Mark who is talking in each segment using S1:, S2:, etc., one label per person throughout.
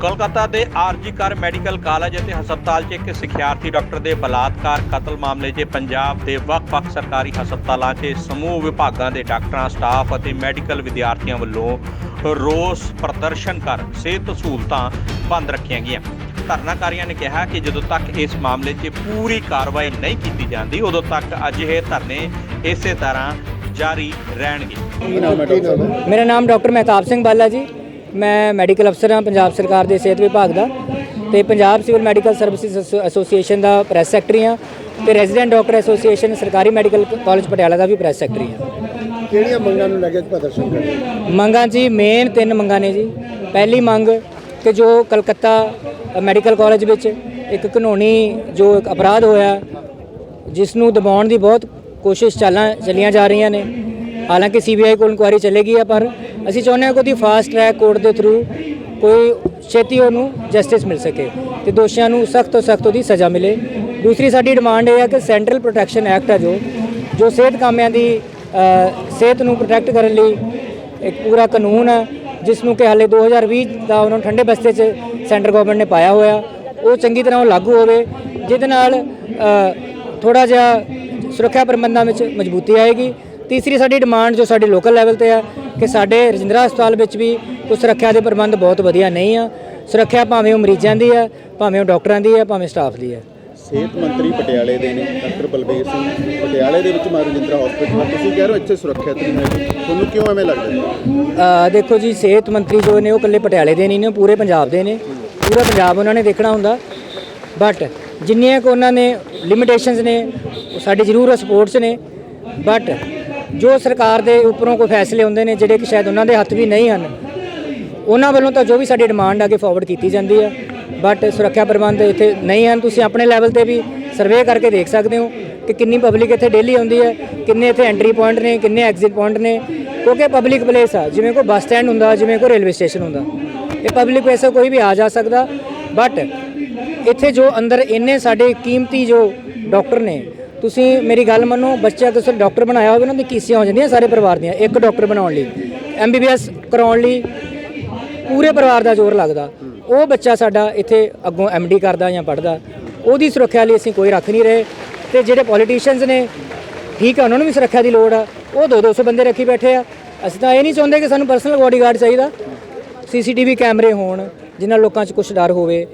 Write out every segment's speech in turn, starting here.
S1: ਕੋਲਕਾਤਾ ਦੇ ਆਰਜੀ ਕਰ medical college ਅਤੇ ਹਸਪਤਾਲ 'ਚ ਇੱਕ ਸਿਖਿਆਰਥੀ ਡਾਕਟਰ ਦੇ ਬਲਾਤਕਾਰ ਕਤਲ ਮਾਮਲੇ 'ਚ ਪੰਜਾਬ ਦੇ ਵੱਖ-ਵੱਖ ਸਰਕਾਰੀ ਹਸਪਤਾਲਾਂ 'ਚ ਸਮੂਹ ਵਿਭਾਗਾਂ ਦੇ ਡਾਕਟਰਾਂ ਸਟਾਫ ਅਤੇ ਮੈਡੀਕਲ ਵਿਦਿਆਰਥੀਆਂ ਵੱਲੋਂ ਰੋਸ ਪ੍ਰਦਰਸ਼ਨ ਕਰ ਸਿਹਤ ਸਹੂਲਤਾਂ ਬੰਦ ਰੱਖੀਆਂ ਗਈਆਂ। ਧਰਨਾਕਾਰੀਆਂ ਨੇ ਕਿਹਾ ਕਿ ਜਦੋਂ ਤੱਕ ਇਸ ਮਾਮਲੇ 'ਚ ਪੂਰੀ ਕਾਰਵਾਈ ਨਹੀਂ ਕੀਤੀ ਜਾਂਦੀ ਉਦੋਂ ਤੱਕ ਅਜਿਹੇ ਧਰਨੇ ਇਸੇ ਤਰ੍ਹਾਂ ਜਾਰੀ ਰਹਿਣਗੇ।
S2: ਮੇਰਾ ਨਾਮ ਡਾਕਟਰ ਮਹਿਤਾਬ ਸਿੰਘ ਬਾਲਾ ਜੀ। ਮੈਂ ਮੈਡੀਕਲ ਅਫਸਰ ਹਾਂ ਪੰਜਾਬ ਸਰਕਾਰ ਦੇ ਸਿਹਤ ਵਿਭਾਗ ਦਾ ਤੇ ਪੰਜਾਬ ਸਿਵਲ ਮੈਡੀਕਲ ਸਰਵਿਸਿਜ਼ ਐਸੋ- ਐਸੋਸੀਏਸ਼ਨ ਦਾ ਪ੍ਰੈਸ ਸੈਕਟਰੀ ਹਾਂ ਤੇ ਰੈਜ਼ੀਡੈਂਟ ਡਾਕਟਰ ਐਸੋਸੀਏਸ਼ਨ ਸਰਕਾਰੀ ਮੈਡੀਕਲ ਕਾਲਜ ਪਟਿਆਲਾ ਦਾ ਵੀ ਪ੍ਰੈਸ ਸੈਕਟਰੀ ਹਾਂ।
S3: ਕਿਹੜੀਆਂ ਮੰਗਾਂ ਨੂੰ ਲੈ ਕੇ ਪ੍ਰਦਰਸ਼ਨ?
S2: ਮੰਗਾਂ ਜੀ ਮੇਨ ਤਿੰਨ ਮੰਗਾਂ ਨੇ ਜੀ। ਪਹਿਲੀ ਮੰਗ ਕਿ ਜੋ ਕਲਕੱਤਾ ਮੈਡੀਕਲ ਕਾਲਜ ਵਿੱਚ ਇੱਕ ਕਾਨੂੰਨੀ ਜੋ ਇੱਕ ਅਪਰਾਧ ਹੋਇਆ ਜਿਸ ਨੂੰ ਦਬਾਉਣ ਦੀ ਬਹੁਤ ਕੋਸ਼ਿਸ਼ ਚਾਲਾਂ ਚੱਲੀਆਂ ਜਾ ਰਹੀਆਂ ਨੇ। ਹਾਲਾਂਕਿ ਸੀਬੀਆਈ ਕੋਲ ਇਨਕੁਆਇਰੀ ਚੱਲੇਗੀ ਆ, ਪਰ ਅਸੀਂ ਚਾਹੁੰਦੇ ਹਾਂ ਕਿ ਉਹਦੀ ਫਾਸਟ ਟਰੈਕ ਕੋਰਟ ਦੇ ਥਰੂ ਕੋਈ ਛੇਤੀ ਉਹਨੂੰ ਜਸਟਿਸ ਮਿਲ ਸਕੇ ਤੇ ਦੋਸ਼ੀਆਂ ਨੂੰ ਸਖਤ ਤੋਂ ਸਖਤ ਉਹਦੀ ਸਜ਼ਾ ਮਿਲੇ। ਦੂਸਰੀ ਸਾਡੀ ਡਿਮਾਂਡ ਇਹ ਹੈ ਕਿ ਸੈਂਟਰਲ ਪ੍ਰੋਟੈਕਸ਼ਨ ਐਕਟ ਹੈ ਜੋ ਜੋ ਸਿਹਤ ਕਾਮਿਆਂ ਦੀ ਸਿਹਤ ਨੂੰ ਪ੍ਰੋਟੈਕਟ ਕਰਨ ਲਈ ਇੱਕ ਪੂਰਾ ਕਾਨੂੰਨ ਹੈ ਜਿਸ ਨੂੰ ਕਿ ਹਾਲੇ 2020 ਦਾ ਉਹਨਾਂ ਨੂੰ ਠੰਡੇ ਬਸਤੇ 'ਚ ਸੈਂਟਰ ਗਵਰਨਮੈਂਟ ਨੇ ਪਾਇਆ ਹੋਇਆ, ਉਹ ਚੰਗੀ ਤਰ੍ਹਾਂ ਉਹ ਲਾਗੂ ਹੋਵੇ, ਜਿਹਦੇ ਨਾਲ ਥੋੜਾ ਜਿਹਾ ਸੁਰੱਖਿਆ ਪ੍ਰਬੰਧਾਂ ਵਿੱਚ ਮਜ਼ਬੂਤੀ ਆਏਗੀ। ਤੀਸਰੀ ਸਾਡੀ ਡਿਮਾਂਡ ਜੋ ਸਾਡੇ ਲੋਕਲ ਲੈਵਲ ਤੇ ਆ ਕਿ ਸਾਡੇ ਰਜਿੰਦਰਾ ਹਸਪਤਾਲ ਵਿੱਚ ਵੀ ਕੁਝ ਸੁਰੱਖਿਆ ਦੇ ਪ੍ਰਬੰਧ ਬਹੁਤ ਵਧੀਆ ਨਹੀਂ ਆ। ਸੁਰੱਖਿਆ ਭਾਵੇਂ ਉਹ ਮਰੀਜ਼ਾਂ ਦੀ ਆ ਭਾਵੇਂ ਉਹ ਡਾਕਟਰਾਂ ਦੀ ਆ ਭਾਵੇਂ ਸਟਾਫ ਦੀ ਆ।
S3: ਸਿਹਤ ਮੰਤਰੀ ਪਟਿਆਲੇ ਦੇ ਨੇ ਡਾਕਟਰ ਬਲਬੀਰ ਸਿੰਘ। ਪਟਿਆਲੇ ਦੇ ਵਿੱਚ ਮਾਰੂ ਜਿੰਦਰਾ ਹਸਪੀਟਲ ਤੁਸੀਂ ਕਹਿ ਰਹੇ ਹੋ ਇੱਥੇ ਸੁਰੱਖਿਅਤ ਨਹੀਂ ਹੈ। ਤੁਹਾਨੂੰ ਕਿਉਂ ਐਵੇਂ ਲੱਗਦਾ
S2: ਦੇਖੋ ਜੀ ਸਿਹਤ ਮੰਤਰੀ ਜੋ ਨੇ ਉਹ ਇਕੱਲੇ ਪਟਿਆਲੇ ਦੇ ਨਹੀਂ ਨੇ ਉਹ ਪੂਰੇ ਪੰਜਾਬ ਦੇ ਨੇ। ਪੂਰਾ ਪੰਜਾਬ ਉਹਨਾਂ ਨੇ ਦੇਖਣਾ ਹੁੰਦਾ। ਬਟ ਜਿੰਨੀਆਂ ਕੁ ਉਹਨਾਂ ਨੇ ਲਿਮਿਟੇਸ਼ਨਸ ਨੇ ਉਹ ਸਾਡੇ ਜ਼ਰੂਰ ਸਪੋਰਟਸ ਨੇ। ਬਟ ਜੋ ਸਰਕਾਰ ਦੇ ਉੱਪਰੋਂ ਕੋਈ ਫੈਸਲੇ ਹੁੰਦੇ ਨੇ ਜਿਹੜੇ ਕਿ ਸ਼ਾਇਦ ਉਹਨਾਂ ਦੇ ਹੱਥ ਵੀ ਨਹੀਂ ਹਨ, ਉਹਨਾਂ ਵੱਲੋਂ ਤਾਂ ਜੋ ਵੀ ਸਾਡੀ ਡਿਮਾਂਡ ਅੱਗੇ ਫਾਰਵਰਡ ਕੀਤੀ ਜਾਂਦੀ ਹੈ ਬਟ ਸੁਰੱਖਿਆ ਪ੍ਰਬੰਧ ਇੱਥੇ ਨਹੀਂ ਹਨ। ਤੁਸੀਂ ਆਪਣੇ ਲੈਵਲ ਤੇ ਵੀ ਸਰਵੇ ਕਰਕੇ ਦੇਖ ਸਕਦੇ ਹੋ ਕਿ ਕਿੰਨੀ ਪਬਲਿਕ ਇੱਥੇ ਡੇਲੀ ਆਉਂਦੀ ਹੈ, ਕਿੰਨੇ ਇੱਥੇ ਐਂਟਰੀ ਪੁਆਇੰਟ ਨੇ, ਕਿੰਨੇ ਐਗਜ਼ਿਟ ਪੁਆਇੰਟ ਨੇ। ਕਿਉਂਕਿ ਪਬਲਿਕ ਪਲੇਸ ਆ, ਜਿਵੇਂ ਕੋਈ ਬੱਸ ਸਟੈਂਡ ਹੁੰਦਾ, ਜਿਵੇਂ ਕੋਈ ਰੇਲਵੇ ਸਟੇਸ਼ਨ ਹੁੰਦਾ। ਇਹ ਪਬਲਿਕ ਪਲੇਸ ਕੋਈ ਵੀ ਆ ਜਾ ਸਕਦਾ। ਬਟ ਇੱਥੇ ਜੋ ਅੰਦਰ ਇੰਨੇ ਸਾਡੇ ਕੀਮਤੀ ਜੋ ਡਾਕਟਰ ਨੇ ਤੁਸੀਂ ਮੇਰੀ ਗੱਲ ਮੰਨੋ, ਬੱਚਾ ਤੁਸੀਂ ਡਾਕਟਰ ਬਣਾਇਆ ਹੋਵੇ ਉਹਨਾਂ ਦੀ ਕੀਸੀਆਂ ਹੋ ਜਾਂਦੀਆਂ ਸਾਰੇ ਪਰਿਵਾਰ ਦੀਆਂ, ਇੱਕ ਡਾਕਟਰ ਬਣਾਉਣ ਲਈ ਐਮਬੀਬੀਐਸ ਕਰਾਉਣ ਲਈ ਪੂਰੇ ਪਰਿਵਾਰ ਦਾ ਜ਼ੋਰ ਲੱਗਦਾ। ਉਹ ਬੱਚਾ ਸਾਡਾ ਇੱਥੇ ਅੱਗੋਂ ਐਮਡੀ ਕਰਦਾ ਜਾਂ ਪੜਦਾ ਉਹਦੀ ਸੁਰੱਖਿਆ ਲਈ ਅਸੀਂ ਕੋਈ ਰੱਖ ਨਹੀਂ ਰਹੇ ਤੇ ਜਿਹੜੇ ਪੋਲੀਟੀਸ਼ੀਅਨਸ ਨੇ, ਠੀਕ ਆ, ਉਹਨਾਂ ਨੂੰ ਵੀ ਸੁਰੱਖਿਆ ਦੀ ਲੋੜ ਆ, ਉਹ 2-200 ਬੰਦੇ ਰੱਖੀ ਬੈਠੇ ਆ। ਅਸੀਂ ਤਾਂ ਇਹ ਨਹੀਂ ਚਾਹੁੰਦੇ ਕਿ ਸਾਨੂੰ ਪਰਸਨਲ ਬਾਡੀਗਾਰਡ ਚਾਹੀਦਾ। ਸੀਸੀਟੀਵੀ ਕੈਮਰੇ ਹੋਣ, ਜਿਨ੍ਹਾਂ ਲੋਕਾਂ 'ਚ ਕੁਝ ਡਰ ਹੋਵੇ,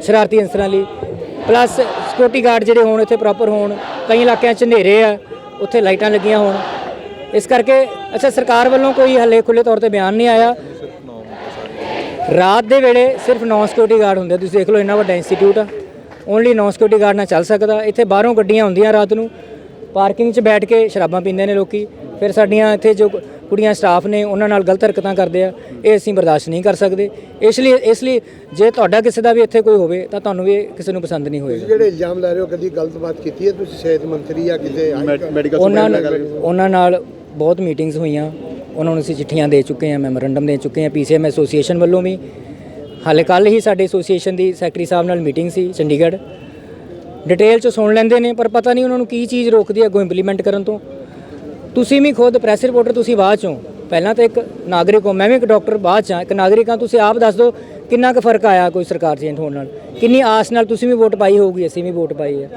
S2: ਸ਼ਰਾਰਤੀ ਅੰਸਰਾਂ ਲਈ ਪਲੱਸ ਸਿਕਿਉਰਿਟੀ ਗਾਰਡ ਜਿਹੜੇ ਹੋਣ, ਇੱਥੇ ਪ੍ਰੋਪਰ ਹੋਣ ਕਈ ਇਲਾਕਿਆਂ 'ਚ ਹਨੇਰੇ ਆ, ਉੱਥੇ ਲਾਈਟਾਂ ਲੱਗੀਆਂ ਹੋਣ। ਇਸ ਕਰਕੇ ਅੱਛਾ, ਸਰਕਾਰ ਵੱਲੋਂ ਕੋਈ ਹਲੇ ਖੁੱਲੇ ਤੌਰ ਤੇ ਬਿਆਨ ਨਹੀਂ ਆਇਆ। ਰਾਤ ਦੇ ਵੇਲੇ ਸਿਰਫ ਨੌਨ ਸਿਕਿਉਰਿਟੀ ਗਾਰਡ ਹੁੰਦੇ ਤੁਸੀਂ ਦੇਖ ਲਓ, ਇੰਨਾ ਵੱਡਾ ਇੰਸਟੀਚਿਊਟ ਆ। ਓਨਲੀ ਨੌਨ ਸਿਕਿਉਰਿਟੀ ਗਾਰਡ ਨਾਲ ਚੱਲ ਸਕਦਾ। ਇੱਥੇ ਬਾਹਰੋਂ ਗੱਡੀਆਂ ਹੁੰਦੀਆਂ ਰਾਤ ਨੂੰ। ਪਾਰਕਿੰਗ 'ਚ ਬੈਠ ਕੇ ਸ਼ਰਾਬਾਂ ਪੀਂਦੇ ਨੇ ਲੋਕੀ। ਫਿਰ ਸਾਡੀਆਂ ਇੱਥੇ ਜੋ ਕੁੜੀਆਂ ਸਟਾਫ ਨੇ ਉਹਨਾਂ ਨਾਲ ਗਲਤ ਹਰਕਤਾਂ ਕਰਦੇ ਆ ਇਹ ਅਸੀਂ ਬਰਦਾਸ਼ਤ ਨਹੀਂ ਕਰ ਸਕਦੇ। ਇਸ ਲਈ ਇਸ ਲਈ ਜੇ ਤੁਹਾਡਾ ਕਿਸੇ ਦਾ ਵੀ ਇੱਥੇ ਕੋਈ ਹੋਵੇ ਤਾਂ ਤੁਹਾਨੂੰ ਵੀ ਕਿਸੇ ਨੂੰ ਪਸੰਦ ਨਹੀਂ ਹੋਏਗਾ।
S3: ਜਿਹੜੇ ਇਲਜ਼ਾਮ ਲਾ ਰਹੇ ਹੋ ਕਦੀ ਗਲਤ ਬਾਤ ਕੀਤੀ ਹੈ? ਤੁਸੀਂ ਸਿਹਤ ਮੰਤਰੀ ਜਾਂ ਕਿਤੇ ਮੈਡੀਕਲ
S2: ਉਹਨਾਂ ਨਾਲ ਉਹਨਾਂ ਨਾਲ ਬਹੁਤ ਮੀਟਿੰਗਸ ਹੋਈਆਂ। ਉਹਨਾਂ ਨੂੰ ਅਸੀਂ ਚਿੱਠੀਆਂ ਦੇ ਚੁੱਕੇ ਹਾਂ ਮੈਮੋਰੰਡਮ ਦੇ ਚੁੱਕੇ ਹਾਂ ਪੀਸੀਐਮ ਐਸੋਸੀਏਸ਼ਨ ਵੱਲੋਂ ਵੀ। ਹਾਲੇ ਕੱਲ ਹੀ ਸਾਡੇ ਐਸੋਸੀਏਸ਼ਨ ਦੀ ਸੈਕਟਰੀ ਸਾਹਿਬ ਨਾਲ ਮੀਟਿੰਗ ਸੀ ਚੰਡੀਗੜ੍ਹ। ਡਿਟੇਲ ਚ ਸੁਣ ਲੈਂਦੇ ਨੇ ਪਰ ਪਤਾ ਨਹੀਂ ਉਹਨਾਂ ਨੂੰ ਕੀ ਚੀਜ਼ ਰੋਕਦੀ ਹੈ ਅੱਗੋਂ ਇੰਪਲੀਮੈਂਟ ਕਰਨ ਤੋਂ। ਤੁਸੀਂ ਵੀ ਖੁਦ ਪ੍ਰੈਸ ਰਿਪੋਰਟਰ ਤੁਸੀਂ ਬਾਅਦ ਚੋਂ। ਪਹਿਲਾਂ ਤਾਂ ਇੱਕ ਨਾਗਰਿਕ ਹੋ ਮੈਂ ਵੀ ਇੱਕ ਡਾਕਟਰ ਬਾਅਦ ਚ ਇੱਕ ਨਾਗਰਿਕ ਹਾਂ ਤੁਸੀਂ ਆਪ ਦੱਸ ਦਿਓ ਕਿੰਨਾ ਕੁ ਫ਼ਰਕ ਆਇਆ ਕੋਈ ਸਰਕਾਰ ਚੇਂਜ ਹੋਣ ਨਾਲ? ਕਿੰਨੀ ਆਸ ਨਾਲ ਤੁਸੀਂ ਵੀ ਵੋਟ ਪਾਈ ਹੋਊਗੀ ਅਸੀਂ ਵੀ ਵੋਟ ਪਾਈ ਹੈ।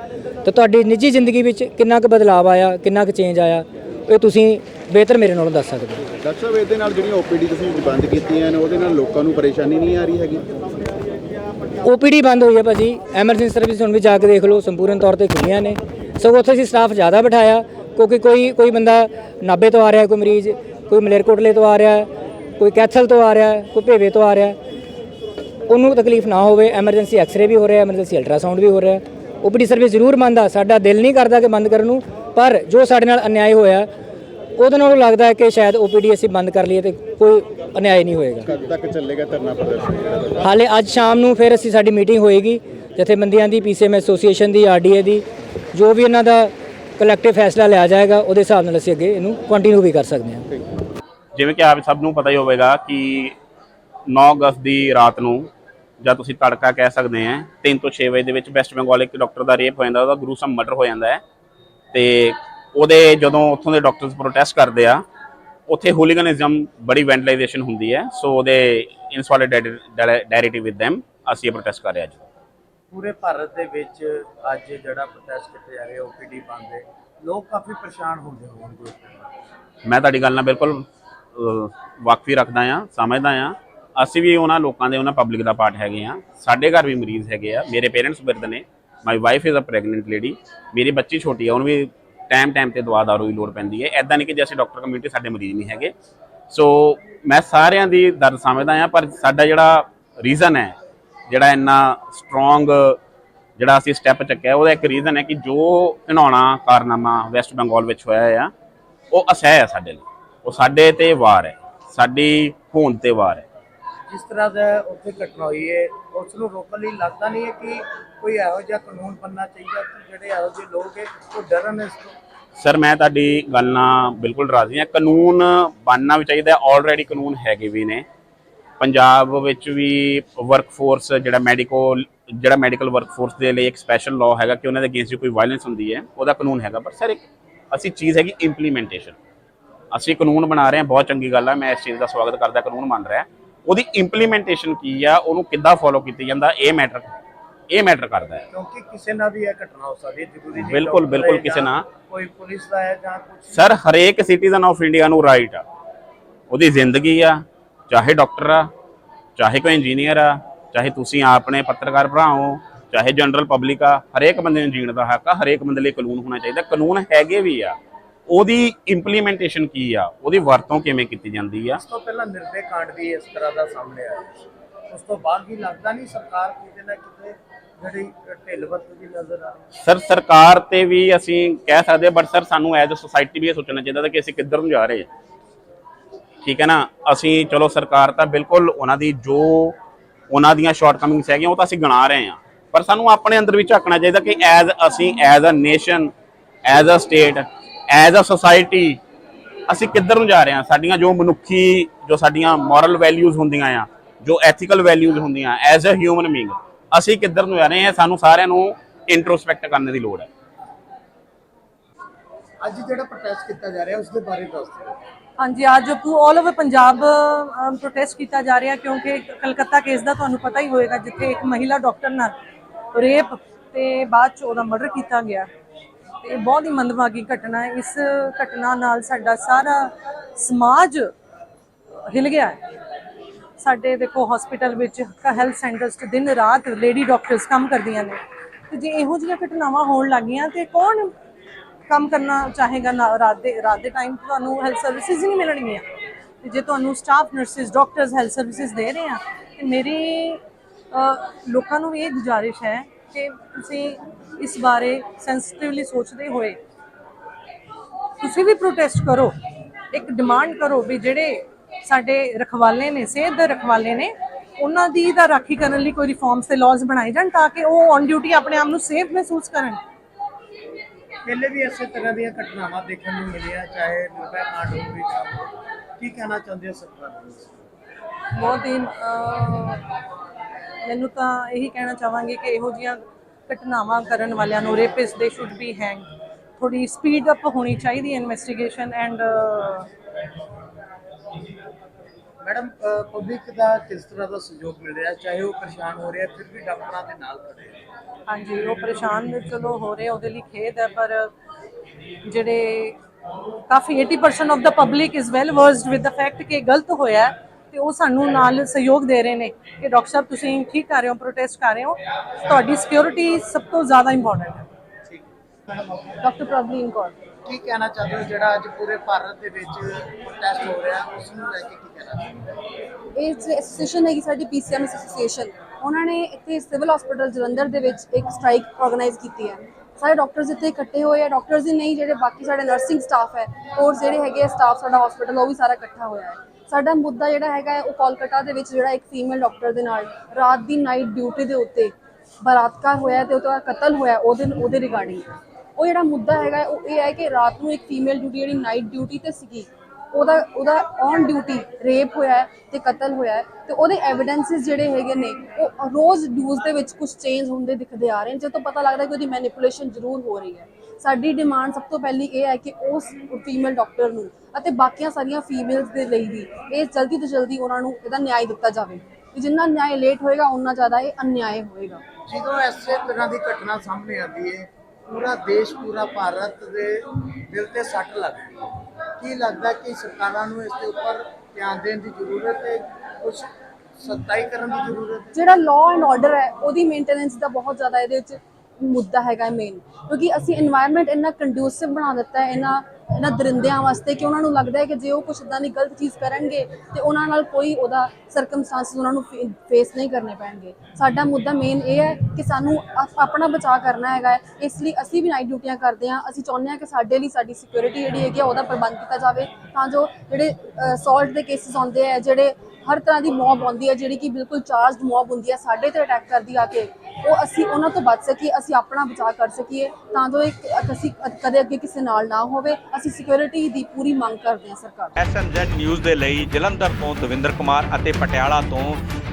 S2: ਤਾਂ ਤੁਹਾਡੀ ਨਿੱਜੀ ਜ਼ਿੰਦਗੀ ਵਿੱਚ ਕਿੰਨਾ ਕੁ ਬਦਲਾਅ ਆਇਆ ਕਿੰਨਾ ਕੁ ਚੇਂਜ ਆਇਆ? ਇਹ ਤੁਸੀਂ ਬਿਹਤਰ ਮੇਰੇ ਨਾਲੋਂ ਦੱਸ ਸਕਦੇ ਹੋ।
S3: ਡਾਕਟਰ ਸਾਹਿਬ ਇਹਦੇ ਨਾਲ ਜਿਹੜੀਆਂ ਓਪੀਡੀ ਤੁਸੀਂ ਬੰਦ ਕੀਤੀਆਂ ਨੇ ਉਹਦੇ ਨਾਲ ਲੋਕਾਂ ਨੂੰ ਪਰੇਸ਼ਾਨੀ ਨਹੀਂ ਆ ਰਹੀ ਹੈਗੀ?
S2: ਓਪੀਡੀ ਬੰਦ ਹੋਈ ਹੈ ਭਾਜੀ। ਐਮਰਜੈਂਸੀ ਸਰਵਿਸ ਹੁਣ ਵੀ ਜਾ ਕੇ ਦੇਖ ਲਓ ਸੰਪੂਰਨ ਤੌਰ ਤੇ ਖੁੱਲੀਆਂ ਨੇ। ਸਗੋਂ ਉੱਥੇ ਅਸੀਂ ਸਟਾਫ ਜ਼ਿਆਦਾ ਬਿਠਾਇਆ। ਕਿਉਂਕਿ ਕੋਈ ਕੋਈ ਬੰਦਾ ਨਾਭੇ ਤੋਂ ਆ ਰਿਹਾ ਕੋਈ ਮਰੀਜ਼ ਕੋਈ ਮਲੇਰਕੋਟਲੇ ਤੋਂ ਆ ਰਿਹਾ ਕੋਈ ਕੈਥਲ ਤੋਂ ਆ ਰਿਹਾ ਕੋਈ ਭੇਵੇ ਤੋਂ ਆ ਰਿਹਾ। ਉਹਨੂੰ ਤਕਲੀਫ ਨਾ ਹੋਵੇ ਐਮਰਜੈਂਸੀ ਐਕਸ-ਰੇ ਵੀ ਹੋ ਰਿਹਾ ਐਮਰਜੈਂਸੀ ਅਲਟਰਾਸਾਊਂਡ ਵੀ ਹੋ ਰਿਹਾ ਓਪੀਡੀ ਸਰਵਿਸ ਜ਼ਰੂਰ ਬੰਦ ਆ ਸਾਡਾ ਦਿਲ ਨਹੀਂ ਕਰਦਾ ਕਿ ਬੰਦ ਕਰਨ ਨੂੰ ਪਰ ਜੋ ਸਾਡੇ ਨਾਲ ਅਨਿਆਏ ਹੋਇਆ ਉਹਦੇ ਨਾਲੋਂ ਲੱਗਦਾ ਹੈ ਕਿ ਸ਼ਾਇਦ ਓਪੀਡੀ ਅਸੀਂ ਬੰਦ ਕਰ ਲਈਏ ਤੇ ਕੋਈ ਅਨਿਆਏ ਨਹੀਂ ਹੋਏਗਾ
S3: ਕਦ ਤੱਕ ਚੱਲੇਗਾ ਧਰਨਾ ਪ੍ਰਦਰਸ਼ਨ
S2: ਹਾਲੇ ਅੱਜ ਸ਼ਾਮ ਨੂੰ ਫਿਰ ਅਸੀਂ ਸਾਡੀ ਮੀਟਿੰਗ ਹੋਏਗੀ ਜਥੇਬੰਦੀਆਂ ਦੀ ਪੀਸੀਐਮ ਐਸੋਸੀਏਸ਼ਨ ਦੀ ਆਰਡੀਏ ਦੀ ਜੋ ਵੀ ਇਹਨਾਂ ਦਾ ਕਲੈਕਟਿਵ ਫੈਸਲਾ ਲਿਆ ਜਾਏਗਾ, ਉਹਦੇ ਹਿਸਾਬ ਨਾਲ ਅਸੀਂ ਅੱਗੇ ਇਹਨੂੰ ਕੰਟੀਨਿਊ ਵੀ ਕਰ ਸਕਦੇ ਹਾਂ।
S4: ਜਿਵੇਂ ਕਿ ਆਪ ਸਭ ਨੂੰ ਪਤਾ ਹੀ ਹੋਵੇਗਾ ਕਿ 9 ਅਗਸਤ ਦੀ ਰਾਤ ਨੂੰ ਜਾਂ ਤੁਸੀਂ ਤੜਕਾ ਕਹਿ ਸਕਦੇ ਆ 3 ਤੋਂ 6 ਵਜੇ ਦੇ ਵਿੱਚ ਵੈਸਟ ਬੰਗਾਲ ਇੱਕ ਡਾਕਟਰ ਦਾ ਰੇਪ ਹੋ ਜਾਂਦਾ, ਉਹਦਾ ਗਰੂਸਮ ਮਰਡਰ ਹੋ ਜਾਂਦਾ ਹੈ। ਤੇ ਉਹਦੇ ਜਦੋਂ ਉੱਥੋਂ ਦੇ ਡਾਕਟਰਸ ਪ੍ਰੋਟੈਸਟ ਕਰਦੇ ਆ, ਉੱਥੇ ਹੋਲੀਗਨਿਜ਼ਮ ਬੜੀ ਵੈਂਟਲਾਈਜੇਸ਼ਨ ਹੁੰਦੀ ਹੈ ਸੋ ਉਹਦੇ ਇਨ ਸੋਲਿਡੈਰਿਟੀ ਵਿਦ them ਅਸੀਂ ਇਹ ਪ੍ਰੋਟੈਸਟ ਕਰ ਰਹੇ ਹਾਂ ਅੱਜ।
S5: ਪੂਰੇ ਭਾਰਤ ਦੇ ਵਿੱਚ ਅੱਜ ਜਿਹੜਾ ਪ੍ਰੋਟੈਸਟ ਕੀਤੇ ਜਾ ਰਹੇ ਓਪੀਡੀ ਬੰਦ ਹੈ ਲੋਕ ਕਾਫੀ ਪਰੇਸ਼ਾਨ ਹੁੰਦੇ ਹੋਣਗੇ
S4: ਮੈਂ ਤੁਹਾਡੀ ਗੱਲ ਨਾਲ ਬਿਲਕੁਲ ਵਾਕਫੀ ਰੱਖਦਾ ਆ ਸਮਝਦਾ ਆ ਅਸੀਂ ਵੀ ਉਹਨਾਂ ਲੋਕਾਂ ਦੇ, ਉਹਨਾਂ ਪਬਲਿਕ ਦਾ ਪਾਰਟ ਹੈਗੇ ਆ ਸਾਡੇ ਘਰ ਵੀ ਮਰੀਜ਼ ਹੈਗੇ ਆ। ਮੇਰੇ ਪੇਰੈਂਟਸ ਬਿਰਦ ਨੇ। My wife is a pregnant lady ਮੇਰੀ ਬੱਚੀ ਛੋਟੀ ਆ, ਉਹਨੂੰ ਵੀ ਟਾਈਮ ਟਾਈਮ ਤੇ ਦਵਾ ਦਾਰੂ ਦੀ ਲੋੜ ਪੈਂਦੀ ਹੈ। ਐਦਾਂ ਨਹੀਂ ਕਿ ਜੇ ਅਸੀਂ ਡਾਕਟਰ ਕਮਿਊਨਿਟੀ ਸਾਡੇ ਮਰੀਜ਼ ਨਹੀਂ ਹੈਗੇ। ਸੋ ਮੈਂ ਸਾਰਿਆਂ ਦੀ ਦਰਦ ਸਮਝਦਾ ਆ ਪਰ ਸਾਡਾ ਜਿਹੜਾ ਰੀਜ਼ਨ ਹੈ ਜਿਹੜਾ ਇੰਨਾ ਸਟਰੋਂਗ ਜਿਹੜਾ ਅਸੀਂ ਸਟੈਪ ਚੱਕਿਆ ਉਹਦਾ ਇੱਕ ਰੀਜ਼ਨ ਹੈ ਕਿ ਜੋ ਘਿਨਾਉਣਾ ਕਾਰਨਾਮਾ ਵੈਸਟ ਬੰਗਾਲ ਵਿੱਚ ਹੋਇਆ ਆ ਉਹ ਅਸਹਿ ਹੈ ਸਾਡੇ ਲਈ। ਉਹ ਸਾਡੇ ਤੇ ਵਾਰ ਹੈ। ਸਾਡੀ ਹੋਂਦ ਤੇ ਵਾਰ ਹੈ।
S5: ਜਿਸ ਤਰ੍ਹਾਂ ਦਾ ਉੱਥੇ ਘਟਨਾ ਹੋਈ ਹੈ ਉਸ ਨੂੰ ਰੋਕਣ ਲਈ ਲੱਗਦਾ ਨਹੀਂ ਹੈ ਕਿ ਕੋਈ ਇਹੋ ਜਿਹਾ ਕਾਨੂੰਨ ਬਣਨਾ ਚਾਹੀਦਾ ਕਿ ਜਿਹੜੇ ਇਹੋ ਜਿਹੇ ਲੋਕ ਹੈ ਉਹ ਡਰਨ ਇਸ ਤੋਂ?
S4: ਸਰ ਮੈਂ ਤੁਹਾਡੀ ਗੱਲ ਨਾਲ ਬਿਲਕੁਲ ਰਾਜ਼ੀ ਹਾਂ। ਕਾਨੂੰਨ ਬਣਨਾ ਵੀ ਚਾਹੀਦਾ ਆਲਰੇਡੀ ਕਾਨੂੰਨ ਹੈਗੇ ਵੀ ਨੇ। ਪੰਜਾਬ ਵਿੱਚ ਵੀ ਵਰਕਫੋਰਸ ਜਿਹੜਾ ਮੈਡੀਕਲ ਜਿਹੜਾ ਮੈਡੀਕਲ ਵਰਕਫੋਰਸ ਦੇ ਲਈ ਇੱਕ ਸਪੈਸ਼ਲ ਲਾਅ ਹੈਗਾ ਕਿ ਉਹਨਾਂ ਦੇ ਅਗੇਂਸਟ ਕੋਈ ਵਾਇਲੈਂਸ ਹੁੰਦੀ ਹੈ ਉਹਦਾ ਕਾਨੂੰਨ ਹੈਗਾ। ਪਰ ਸਰ ਇੱਕ ਅਸੀਂ ਚੀਜ਼ ਹੈਗੀ ਇੰਪਲੀਮੈਂਟੇਸ਼ਨ ਅਸੀਂ ਕਾਨੂੰਨ ਬਣਾ ਰਹੇ ਹਾਂ ਬਹੁਤ ਚੰਗੀ ਗੱਲ ਹੈ ਮੈਂ ਇਸ ਚੀਜ਼ ਦਾ ਸਵਾਗਤ ਕਰਦਾ ਕਾਨੂੰਨ ਬਣ ਰਿਹਾ। ਉਹਦੀ ਇੰਪਲੀਮੈਂਟੇਸ਼ਨ ਕੀ ਆ ਉਹਨੂੰ ਕਿੱਦਾਂ ਫੋਲੋ ਕੀਤੀ ਜਾਂਦਾ ਇਹ ਮੈਟਰ ਇਹ ਮੈਟਰ ਕਰਦਾ ਹੈ।
S5: ਕਿਉਂਕਿ ਕਿਸੇ ਨਾਲ ਵੀ ਇਹ ਘਟਨਾ ਹੋ ਸਕਦੀ ਹੈ ਜ਼ਰੂਰੀ ਨਹੀਂ
S4: ਬਿਲਕੁਲ, ਬਿਲਕੁਲ ਕਿਸੇ ਨਾਲ।
S5: ਕੋਈ ਪੁਲਿਸ ਦਾ ਹੈ ਜਾਂ ਕੁਝ
S4: ਸਰ ਹਰੇਕ ਸਿਟੀਜ਼ਨ ਆਫ ਇੰਡੀਆ ਨੂੰ ਰਾਈਟ ਆ। ਉਹਦੀ ਜ਼ਿੰਦਗੀ ਆ ਚਾਹੇ ਡਾਕਟਰ ਆ ਚਾਹੇ ਕੋਈ ਇੰਜੀਨੀਅਰ ਆ ਚਾਹੇ ਤੁਸੀਂ ਆਪਣੇ ਪੱਤਰਕਾਰ ਭਰਾ ਹੋ ਚਾਹੇ ਜਨਰਲ ਪਬਲਿਕ ਆ ਹਰੇਕ ਬੰਦੇ ਨੂੰ ਜੀਣ ਦਾ ਹੱਕ ਆ ਹਰੇਕ ਬੰਦੇ ਲਈ ਕਾਨੂੰਨ ਹੋਣਾ ਚਾਹੀਦਾ। ਕਾਨੂੰਨ ਹੈਗੇ ਵੀ ਆ। ਉਹਦੀ ਇੰਪਲੀਮੈਂਟੇਸ਼ਨ ਕੀ ਆ? ਉਹਦੀ ਵਰਤੋਂ ਕਿਵੇਂ ਕੀਤੀ ਜਾਂਦੀ ਆ?
S5: ਉਸ ਤੋਂ ਪਹਿਲਾਂ ਨਿਰਭੈ ਕਾਂਡ ਵੀ ਇਸ ਤਰ੍ਹਾਂ ਦਾ ਸਾਹਮਣੇ ਆਇਆ। ਉਸ ਤੋਂ ਬਾਅਦ ਵੀ ਲੱਗਦਾ ਨਹੀਂ ਸਰਕਾਰ ਕਿਤੇ ਨਾ ਕਿਤੇ ਜਿਹੜੀ ਢਿੱਲ ਵਰਤਦੀ ਨਜ਼ਰ ਆ ਰਹੀ
S4: ਸਰ ਸਰਕਾਰ ਤੇ ਵੀ ਅਸੀਂ ਕਹਿ ਸਕਦੇ ਬਟ ਸਰ ਸਾਨੂੰ ਐਜ਼ ਅ ਸੋਸਾਇਟੀ ਵੀ ਇਹ ਸੋਚਣਾ ਚਾਹੀਦਾ ਕਿ ਅਸੀਂ ਕਿੱਧਰ ਨੂੰ ਜਾ ਰਹੇ ਹਾਂ। ਠੀਕ ਹੈ ਨਾ? ਅਸੀਂ ਚਲੋ ਸਰਕਾਰ ਤਾਂ ਬਿਲਕੁਲ ਉਹਨਾਂ ਦੀ ਜੋ ਉਹਨਾਂ ਦੀਆਂ ਸ਼ਾਰਟਕਮਿੰਗਸ ਹੈਗੀਆਂ, ਉਹ ਤਾਂ ਅਸੀਂ ਗਣਾ ਰਹੇ ਹਾਂ। ਪਰ ਸਾਨੂੰ ਆਪਣੇ ਅੰਦਰ ਵੀ ਝਾਕਣਾ ਚਾਹੀਦਾ ਕਿ ਐਜ਼ ਅਸੀਂ as a nation as a state as a society ਅਸੀਂ ਕਿੱਧਰ ਨੂੰ ਜਾ ਰਹੇ ਹਾਂ? ਸਾਡੀਆਂ ਜੋ ਮਨੁੱਖੀ, ਜੋ ਸਾਡੀਆਂ ਮੋਰਲ ਵੈਲਿਊਜ਼ ਹੁੰਦੀਆਂ ਆ, ਜੋ ਐਥੀਕਲ ਵੈਲਿਊਜ਼ ਹੁੰਦੀਆਂ ਐਜ਼ ਅ ਹਿਊਮਨ ਬੀਇੰਗ ਅਸੀਂ ਕਿੱਧਰ ਨੂੰ ਜਾ ਰਹੇ ਹਾਂ? ਸਾਨੂੰ ਸਾਰਿਆਂ ਨੂੰ ਇੰਟਰੋਸਪੈਕਟ ਕਰਨ ਦੀ ਲੋੜ ਹੈ।
S5: ਅੱਜ ਜਿਹੜਾ ਪ੍ਰੋਟੈਸਟ ਕੀਤਾ ਜਾ ਰਿਹਾ ਉਸ ਦੇ ਬਾਰੇ ਦੱਸ
S6: ਹਾਂਜੀ, ਅੱਜ ਆਲ ਓਵਰ ਪੰਜਾਬ ਪ੍ਰੋਟੈਸਟ ਕੀਤਾ ਜਾ ਰਿਹਾ ਕਿਉਂਕਿ ਕਲਕੱਤਾ ਕੇਸ ਦਾ ਤੁਹਾਨੂੰ ਪਤਾ ਹੀ ਹੋਏਗਾ, ਜਿੱਥੇ ਇੱਕ ਮਹਿਲਾ ਡਾਕਟਰ ਨਾਲ ਰੇਪ ਤੇ ਬਾਅਦ ਚ ਉਹਦਾ ਮਰਡਰ ਕੀਤਾ ਗਿਆ। ਤੇ ਇਹ ਬਹੁਤ ਹੀ ਮੰਦਭਾਗੀ ਘਟਨਾ ਹੈ। ਇਸ ਘਟਨਾ ਨਾਲ ਸਾਡਾ ਸਾਰਾ ਸਮਾਜ ਹਿਲ ਗਿਆ ਹੈ। ਸਾਡੇ ਦੇਖੋ ਹਸਪੀਟਲ ਵਿੱਚ ਹੈਲਥ ਸੈਂਟਰਸ 'ਚ ਦਿਨ ਰਾਤ ਲੇਡੀ ਡਾਕਟਰਸ ਕੰਮ ਕਰਦੀਆਂ ਨੇ। ਤੇ ਜੇ ਇਹੋ ਜਿਹੀਆਂ ਘਟਨਾਵਾਂ ਹੋਣ ਲੱਗੀਆਂ ਤੇ ਕੌਣ ਕੰਮ ਕਰਨਾ ਚਾਹੇਗਾ ਨਾ- ਰਾਤ ਦੇ ਰਾਤ ਦੇ ਟਾਈਮ ਤੁਹਾਨੂੰ ਹੈਲਥ ਸਰਵਿਸਿਜ਼ ਹੀ ਨਹੀਂ ਮਿਲਣਗੀਆਂ। ਜੇ ਤੁਹਾਨੂੰ staff nurses doctors health services ਦੇ ਰਹੇ ਆ, ਤੇ ਮੇਰੀ ਲੋਕਾਂ ਨੂੰ ਵੀ ਇਹ ਗੁਜ਼ਾਰਿਸ਼ ਹੈ ਕਿ ਤੁਸੀਂ ਇਸ ਬਾਰੇ ਸੈਂਸਿਟਿਵਲੀ ਸੋਚਦੇ ਹੋਏ ਤੁਸੀਂ ਵੀ ਪ੍ਰੋਟੈਸਟ ਕਰੋ। ਇੱਕ ਡਿਮਾਂਡ ਕਰੋ ਵੀ ਜਿਹੜੇ ਸਾਡੇ ਰਖਵਾਲੇ ਨੇ, ਸਿਹਤ ਦੇ ਰਖਵਾਲੇ ਨੇ, ਉਹਨਾਂ ਦੀ ਤਾਂ ਰਾਖੀ ਕਰਨ ਲਈ ਕੋਈ ਰਿਫਾਰਮਸ ਤੇ ਲਾਜ਼ ਬਣਾਏ ਜਾਣ ਤਾਂ ਕਿ ਉਹ ਔਨ ਡਿਊਟੀ ਆਪਣੇ ਆਪ ਨੂੰ ਸੇਫ ਮਹਿਸੂਸ ਕਰਨ।
S5: ਪਹਿਲੇ ਵੀ ਇਸੇ ਤਰ੍ਹਾਂ ਦੀਆਂ ਘਟਨਾਵਾਂ ਦੇਖਣ ਨੂੰ ਮਿਲੀਆਂ ਚਾਹੇ ਨਿਰਭੈ ਕਾਂਡ ਹੋਵੇ ਕੀ ਕਹਿਣਾ ਚਾਹੁੰਦੇ ਹੋ ਸਰਕਾਰ ਨੂੰ?
S6: ਬਹੁਤ ਹੀ ਮੈਨੂੰ ਤਾਂ ਇਹੀ ਕਹਿਣਾ ਚਾਹਾਂਗੀ ਕਿ ਇਹੋ ਜੀਆਂ ਘਟਨਾਵਾਂ ਕਰਨ ਵਾਲਿਆਂ ਨੂੰ ਰੇਪਿਸ ਦੇ ਸ਼ੁੱਡ ਬੀ ਹੈਂਗ ਥੋੜੀ ਸਪੀਡ ਅਪ ਹੋਣੀ ਚਾਹੀਦੀ ਹੈ ਇਨਵੈਸਟੀਗੇਸ਼ਨ ਐਂਡ
S5: ਮੈਡਮ ਪਬਲਿਕ ਦਾ ਕਿਸ ਤਰ੍ਹਾਂ ਦਾ ਸਹਿਯੋਗ ਮਿਲ ਰਿਹਾ? ਚਾਹੇ ਉਹ ਪਰੇਸ਼ਾਨ ਹੋ ਰਿਹਾ ਫਿਰ ਵੀ ਡਾਕਟਰਾਂ ਦੇ ਨਾਲ ਖੜੇ।
S6: ਹਾਂਜੀ ਉਹ ਪਰੇਸ਼ਾਨ ਚਲੋ ਹੋ ਰਹੇ ਉਹਦੇ ਲਈ ਖੇਦ ਹੈ ਪਰ ਜਿਹੜੇ ਕਾਫੀ 80% of the public is well versed with the fact ਕਿ ਗਲਤ ਹੋਇਆ ਹੈ ਤੇ ਉਹ ਸਾਨੂੰ ਨਾਲ ਸਹਿਯੋਗ ਦੇ ਰਹੇ ਨੇ ਕਿ ਡਾਕਟਰ ਸਾਹਿਬ ਤੁਸੀਂ ਠੀਕ ਕਰ ਰਹੇ ਹੋ ਪ੍ਰੋਟੈਸਟ ਕਰ ਰਹੇ ਹੋ ਤੁਹਾਡੀ ਸਿਕਿਉਰਿਟੀ ਸਭ ਤੋਂ ਜ਼ਿਆਦਾ ਇੰਪੋਰਟੈਂਟ ਹੈ। ਡਾਕਟਰ ਪ੍ਰਭਲੀਨ ਕੌਰ।
S5: ਕੀ ਕਹਿਣਾ ਚਾਹੁੰਦੇ ਹੋ ਜਿਹੜਾ ਅੱਜ ਪੂਰੇ ਭਾਰਤ ਦੇ ਵਿੱਚ ਪ੍ਰੋਟੈਸਟ ਹੋ ਰਿਹਾ ਉਸ ਨੂੰ ਲੈ ਕੇ ਕੀ ਕਹਿਣਾ ਚਾਹੁੰਦੇ ਹੋ?
S7: ਇਹ ਐਸੋਸੀਏਸ਼ਨ ਹੈਗੀ ਸਾਡੀ ਪੀਸੀਐਮਐਸ ਐਸੋਸੀਏਸ਼ਨ ਉਹਨਾਂ ਨੇ ਇੱਥੇ ਸਿਵਲ ਹਸਪੀਟਲ ਜਲੰਧਰ ਦੇ ਵਿੱਚ ਇੱਕ ਸਟ੍ਰਾਈਕ ਆਰਗੇਨਾਈਜ਼ ਕੀਤੀ ਹੈ। ਸਾਰੇ ਡਾਕਟਰਸ ਇੱਥੇ ਇਕੱਠੇ ਹੋਏ ਆ ਡਾਕਟਰਸ ਹੀ ਨਹੀਂ ਜਿਹੜੇ ਬਾਕੀ ਸਾਡੇ ਨਰਸਿੰਗ ਸਟਾਫ ਹੈ ਹੋਰ ਜਿਹੜੇ ਹੈਗੇ ਸਟਾਫ ਸਾਡਾ ਹਸਪੀਟਲ ਉਹ ਵੀ ਸਾਰਾ ਇਕੱਠਾ ਹੋਇਆ ਹੈ। ਸਾਡਾ ਮੁੱਦਾ ਜਿਹੜਾ ਹੈਗਾ ਹੈ, ਉਹ ਕੋਲਕਾਤਾ ਦੇ ਵਿੱਚ ਜਿਹੜਾ ਇੱਕ ਫੀਮੇਲ ਡਾਕਟਰ ਦੇ ਨਾਲ ਰਾਤ ਦੀ ਨਾਈਟ ਡਿਊਟੀ ਦੇ ਉੱਤੇ ਬਲਾਤਕਾਰ ਹੋਇਆ ਤੇ ਉਹਦਾ ਕਤਲ ਹੋਇਆ ਉਹਦੇ ਉਹਦੇ ਰਿਗਾਰਡਿੰਗ ਉਹ ਜਿਹੜਾ ਮੁੱਦਾ ਹੈਗਾ ਉਹ ਇਹ ਹੈ ਕਿ ਰਾਤ ਨੂੰ ਇੱਕ ਫੀਮੇਲ ਡਿਊਟੀ ਜਿਹੜੀ ਨਾਈਟ ਡਿਊਟੀ ਤੇ ਸੀਗੀ ਉਹਦਾ ਉਹਦਾ ਔਨ ਡਿਊਟੀ ਰੇਪ ਹੋਇਆ ਹੈ ਤੇ ਕਤਲ ਹੋਇਆ ਹੈ ਤੇ ਉਹਦੇ ਐਵੀਡੈਂਸਸ ਜਿਹੜੇ ਹੈਗੇ ਨੇ, ਉਹ ਰੋਜ਼ ਨਿਊਜ਼ ਦੇ ਵਿੱਚ ਕੁਝ ਚੇਂਜ ਹੁੰਦੇ ਦਿਖਦੇ ਆ ਰਹੇ ਨੇ, ਜਦੋਂ ਪਤਾ ਲੱਗਦਾ ਕਿ ਉਹਦੀ ਮੈਨੀਪੂਲੇਸ਼ਨ ਜ਼ਰੂਰ ਹੋ ਰਹੀ ਹੈ। ਸਾਡੀ ਡਿਮਾਂਡ ਸਭ ਤੋਂ ਪਹਿਲੀ ਇਹ ਹੈ ਕਿ ਉਸ ਫੀਮੇਲ ਡਾਕਟਰ ਨੂੰ ਅਤੇ ਬਾਕੀਆਂ ਸਾਰੀਆਂ ਫੀਮੇਲਸ ਦੇ ਲਈ ਵੀ ਇਹ ਜਲਦੀ ਤੋਂ ਜਲਦੀ ਉਹਨਾਂ ਨੂੰ ਇਹਦਾ ਨਿਆਂ ਦਿੱਤਾ ਜਾਵੇ। ਕਿ ਜਿੰਨਾ ਨਿਆਂ ਲੇਟ ਹੋਏਗਾ ਉਨਾ ਜ਼ਿਆਦਾ ਇਹ ਅਨਿਆਏ ਹੋਏਗਾ।
S5: ਜਦੋਂ ਐਸੇ ਤਰ੍ਹਾਂ ਦੀ ਘਟਨਾ ਸਾਹਮਣੇ ਆਉਂਦੀ ਹੈ, ਪੂਰਾ ਦੇਸ਼, ਪੂਰਾ ਭਾਰਤ ਦੇ ਦਿਲ ਤੇ ਸੱਟ ਲੱਗਦੀ ਹੈ। ਕੀ ਲੱਗਦਾ ਕਿ ਸਰਕਾਰਾਂ ਨੂੰ ਇਸ ਦੇ ਉੱਪਰ ਧਿਆਨ ਦੇਣ ਦੀ ਜ਼ਰੂਰਤ ਹੈ? ਕੁਝ ਸਖਤਾਈ ਕਰਨ ਦੀ ਜ਼ਰੂਰਤ ਹੈ?
S7: ਜਿਹੜਾ ਲਾਅ ਐਂਡ ਆਰਡਰ ਹੈ, ਉਹਦੀ ਮੇਨਟੇਨੈਂਸ ਦਾ ਬਹੁਤ ਜ਼ਿਆਦਾ ਇਹਦੇ ਵਿੱਚ ਮੁੱਦਾ ਹੈਗਾ ਮੇਨ ਕਿਉਂਕਿ ਅਸੀਂ এনवायरमेंट ਇੰਨਾ ਕੰਡਿਊਸਿਵ ਬਣਾ ਦਿੱਤਾ ਹੈ ਇਹਨਾਂ ਇਹਨਾਂ ਦਰਿੰਦਿਆਂ ਵਾਸਤੇ ਕਿ ਉਹਨਾਂ ਨੂੰ ਲੱਗਦਾ ਹੈ ਕਿ ਜੇ ਉਹ ਕੁਝ ਇਦਾਂ ਦੀ ਗਲਤ ਚੀਜ਼ ਕਰਨਗੇ ਤੇ ਉਹਨਾਂ ਨਾਲ ਕੋਈ ਉਹਦਾ ਸਰਕਮਸਟੈਂਸਸ ਉਹਨਾਂ ਨੂੰ ਫੇਸ ਨਹੀਂ ਕਰਨੇ ਪੈਣਗੇ। ਸਾਡਾ ਮੁੱਦਾ ਮੇਨ ਇਹ ਹੈ ਕਿ ਸਾਨੂੰ ਆਪ- ਆਪਣਾ ਬਚਾਅ ਕਰਨਾ ਹੈਗਾ ਹੈ। ਇਸ ਲਈ ਅਸੀਂ ਵੀ ਨਾਈਟ ਡਿਊਟੀਆਂ ਕਰਦੇ ਹਾਂ। ਅਸੀਂ ਚਾਹੁੰਦੇ ਹਾਂ ਕਿ ਸਾਡੇ ਲਈ ਸਾਡੀ ਸਿਕਿਉਰਿਟੀ ਜਿਹੜੀ ਹੈਗੀ ਆ ਉਹਦਾ ਪ੍ਰਬੰਧ ਕੀਤਾ ਜਾਵੇ ਤਾਂ ਜੋ ਜਿਹੜੇ ਅਸੌਲਟ ਦੇ ਕੇਸਿਸ ਆਉਂਦੇ ਆ, ਜਿਹੜੇ ਹਰ ਤਰ੍ਹਾਂ ਦੀ ਮੌਬ ਆਉਂਦੀ ਹੈ ਜਿਹੜੀ ਕਿ ਬਿਲਕੁਲ ਚਾਰਜਡ ਮੌਬ ਹੁੰਦੀ ਹੈ ਸਾਡੇ ਤੇ ਅਟੈਕ ਕਰਦੀ ਆ ਕੇ। ਉਹ ਅਸੀਂ ਉਹਨਾਂ ਤੋਂ ਬਚ ਸਕੀਏ, ਅਸੀਂ ਆਪਣਾ ਬਚਾਅ ਕਰ ਸਕੀਏ, ਤਾਂ ਜੋ ਇਹ ਅਸੀਂ ਕਦੇ ਅੱਗੇ ਕਿਸੇ ਨਾਲ ਨਾ ਹੋਵੇ। ਅਸੀਂ ਸਿਕਿਉਰਿਟੀ ਦੀ ਪੂਰੀ ਮੰਗ ਕਰਦੇ ਹਾਂ ਸਰਕਾਰ
S1: ਐਸਐਮਜ਼ੈਡ ਨਿਊਜ਼ ਦੇ ਲਈ ਜਲੰਧਰ ਤੋਂ ਦਵਿੰਦਰ ਕੁਮਾਰ ਅਤੇ ਪਟਿਆਲਾ ਤੋਂ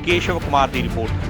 S1: ਕੇਸ਼ਵ ਕੁਮਾਰ ਦੀ ਰਿਪੋਰਟ।